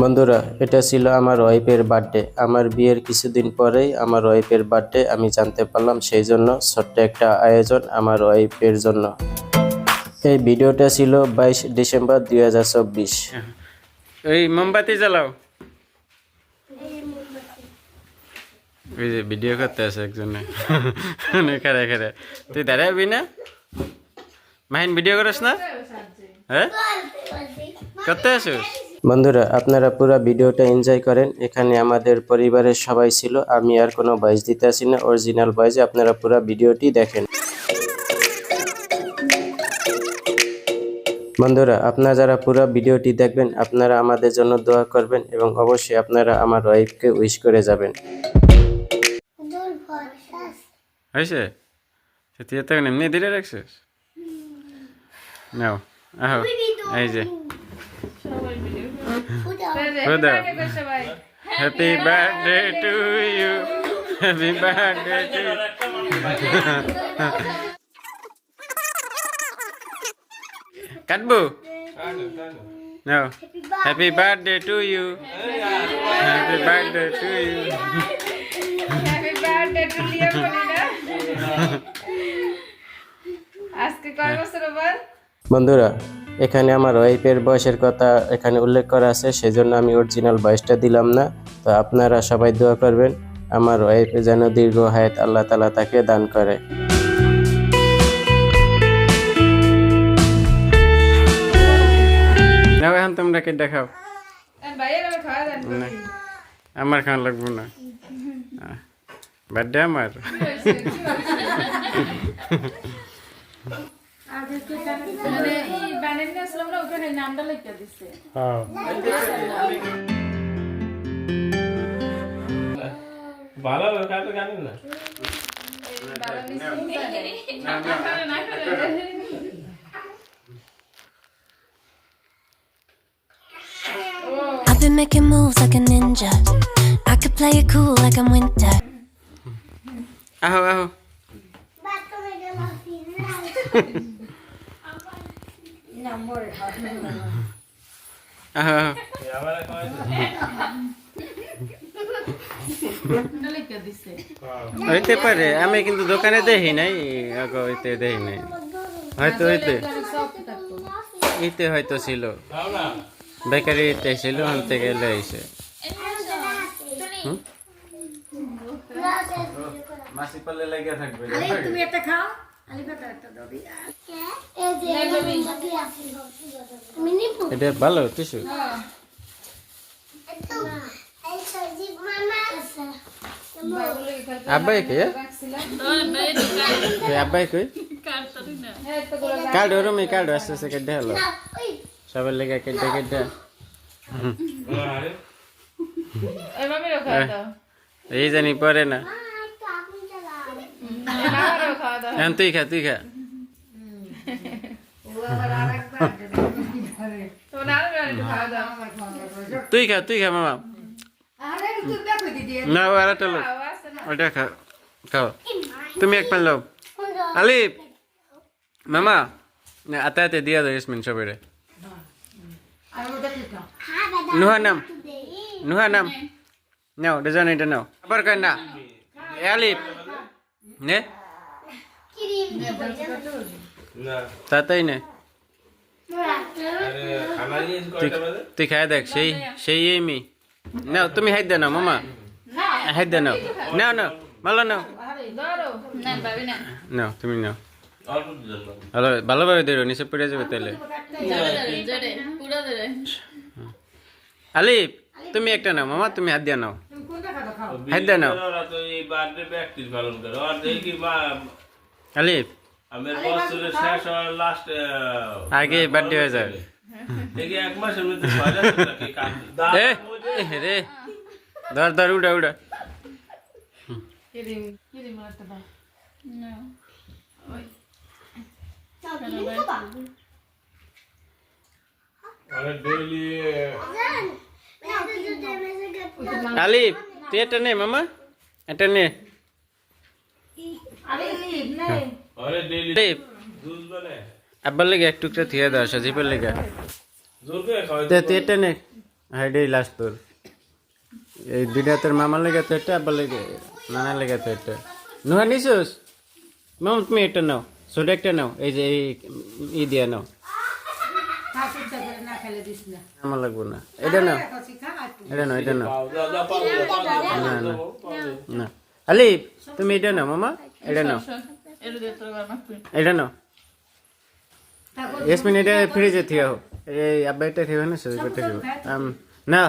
বন্ধুরা, এটা ছিল আমার ওয়াইফের বার্থডে। আমার বিয়ের কিছুদিন পরেই আমার ওয়াইফের বার্থডে, আমি জানতে পারলাম সেই জন্য ছোট্ট একটা আয়োজন আমার ওয়াইফের জন্য। এই ভিডিওটা ছিল বাইশ ডিসেম্বর দুই হাজার চব্বিশ। এই মোমবাতি জ্বালাও। ওই যে ভিডিও করতে আছে একজনে। তুই দাঁড়াবি না? মাহিন, ভিডিও করিস না? হ্যাঁ? আসিস বন্ধুরা আপনারা পুরো ভিডিওটা এনজয় করেন। এখানে আমাদের পরিবারের সবাই ছিল। আমি আর কোনো ভয়েস দিতে আসি না। অরিজিনাল ভয়েসে আপনারা পুরো ভিডিওটি দেখেন। বন্ধুরা আপনারা যারা পুরো ভিডিওটি দেখবেন আপনারা আমাদের জন্য দোয়া করবেন এবং অবশ্যই আপনারা আমার ওয়াইফকে উইশ করে যাবেন। হয়েছে? তুই এত এমনি দিলে রাখছিস? নাও। এই যে দাও happy birthday to you happy birthday to কাটবো নাও happy birthday to you happy birthday to you happy birthday to Liya বন্ধুরা এখানে আমার ওয়াইফের বয়সের কথা এখানে উল্লেখ করা আছে সেজন্য আমি অরিজিনাল বয়সটা দিলাম না। তো আপনারা সবাই দোয়া করবেন আমার ওয়াইফে যেন দীর্ঘ হায়াত আল্লাহ তালা তাকে দান করে। এখন তোমরা কে দেখাও? ভাইয়ের আমি খাওয়া দেন না আমার খাওয়া লাগবো না। বার্থডে আমার? মানে এই বানান না আসলাম না ওখানে নামটা লিখে দিছে ভালো কাজ জানেন না বাবা মিষ্টি না I've been making moves like a ninja. I could play it cool like I'm winter. আহো আহো হইতে পারে আমি কিন্তু দোকানে দেখি নাই আগে হইতে দেখি নাই। হয়তো হইতে ইতে হয়তো ছিল। না বেকারিতে ছিল আনতে গেলে এসে মাসি পালে লেগে থাকবে। এটা ভালো টিসু আব্বাই কে আব্বাই হ্যাঁ তো গুলো কার্ড রুমে কার্ড আসছে সে কেটে হলো সবার লেগে কেটে কেটে। দাও এই জানি পরে না। এখন তুই খা তুই খা আরও একটু তুই খা তুই খা মামা। না, ও আরেকটা লোক। ওটা খা খাও। তুমি এক পান লো আলিফ! মামা আতে আতে, দিয়া দাও ইসমিন সবেরে। নুহা নাম। নুহা নাম। নাও ডজন এটা নাও। আবার কর না? আলিফ! নে। তাতেই নে। বাজে? তুই খাই দেখ সেই সেই এমি নাও তুমি হাইদ দে নাও মামা। হাইদ দে নাও। নাও নাও ভালো নাও। না না। নাও তুমি নাও। ভালো ভালোভাবে দেরো নিচে পড়ে যাবে তাহলে। আলিফ তুমি একটা নাও মামা তুমি হাত দিয়া নাও। হাত দিয়ে নাও। এই বার্থডে প্র্যাকটিস পালন করে আর দেখি মা আলিফ আমার বছরের শেষ হওয়ার লাস্ট আগে birthday হয়ে যায়। দেখি এক মাসের মধ্যে ছয় লাখ টাকা কাজ দাম এ এ রে ধর ধর উড়া উড়া কিরিম কিরিম একটা দাও না অনেক ডেইলি আলিফ তুই এটা নে মামা এটা নে। দুধ বলে আব্বার লেগে এক টুকরা থিয়ে দাও সজীবের লেগে। জোর করে খাওয়াই তে। তুই এটা নে। হাইডেই লাস্ট তোর। এই দুইটা তোর মামার লেগে তো এটা আব্বার লেগে নানার লেগে তো এটা। নুয়া নিছিস? মাম তুমি এটা নাও ছোট একটা নাও এই যে এই ই দিয়ে নাও। আমার লাগবো না। এটা নাও। এটা না এটা না না না না। আলিফ তুমি এটা নাও মামা এটা নাও। এটা নাও। ইয়াসমিন এটা ফ্রিজে থিয়া হো এই আব্বা এটা থিয়া না সরি করতে না